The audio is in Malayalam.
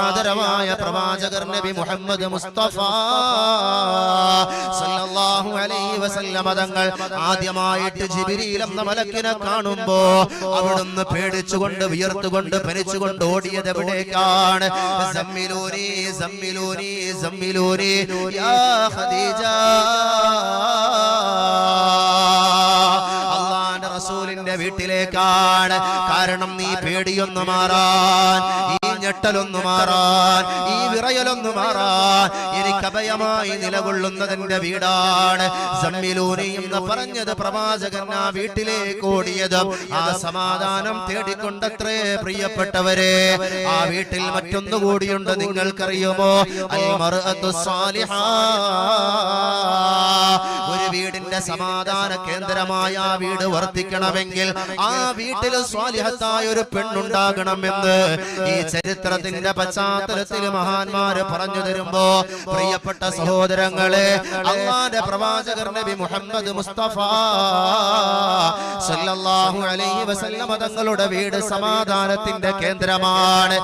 ആദരവായ പ്രവാചകർ നബി മുഹമ്മദ് മുസ്തഫ സല്ലല്ലാഹു അലൈഹി വസല്ലം തങ്ങൾ ആദ്യമായിട്ട് ജിബ്രീൽ എന്ന മലക്കിനെ കാണുമ്പോൾ അവിടുന്ന് പേടിച്ചുകൊണ്ട് വിയർത്തുകൊണ്ട് പനിച്ചുകൊണ്ട് ഓടിയത് എവിടേക്കാണ്? സമ്മിലൂരി സമ്മിലൂരി സമ്മിലൂരി യാ ഖദീജ. റസൂലിന്റെ വീട്ടിലേക്കാണ്. കാരണം നീ പേടിയൊന്നു മാറാൻ. ഞെട്ടലൊന്നു മാറാൻ ഈ വിറയലൊന്നു മാറാൻ എനിക്ക് അഭയമായി നിലകൊള്ളുന്നതിന്റെ വീടാണ്. സമ്മിലൂനി എന്ന് പറഞ്ഞത് പ്രവാചകൻ ആ വീട്ടിലേക്ക് ഓടിയത്. ആ സമാധാനം തേടിക്കൊണ്ടത്രേ പ്രിയപ്പെട്ടവരെ ആ വീട്ടിൽ മറ്റൊന്നു കൂടിയുണ്ട് നിങ്ങൾക്കറിയുമോ? അൽ മർഅത്തു സാലിഹാ വീടിന്റെ സമാധാന കേന്ദ്രമായ ആ വീട് വർദ്ധിക്കണമെങ്കിൽ ആ വീട്ടിൽ സ്വാലിഹത്തായ ഒരു പെണ്ണുണ്ടാകണമെന്ന് ഈ ചരിത്രത്തിന്റെ പശ്ചാത്തലത്തിൽ മഹാന്മാര് പറഞ്ഞു തരുമ്പോ പ്രിയപ്പെട്ട സഹോദരങ്ങളെ അള്ളാന്റെ പ്രവാചകർ നബി മുഹമ്മദ് മുസ്തഫ സല്ലല്ലാഹു അലൈഹി വസല്ലമ തങ്ങളുടെ വീട് സമാധാനത്തിന്റെ കേന്ദ്രമാണ്.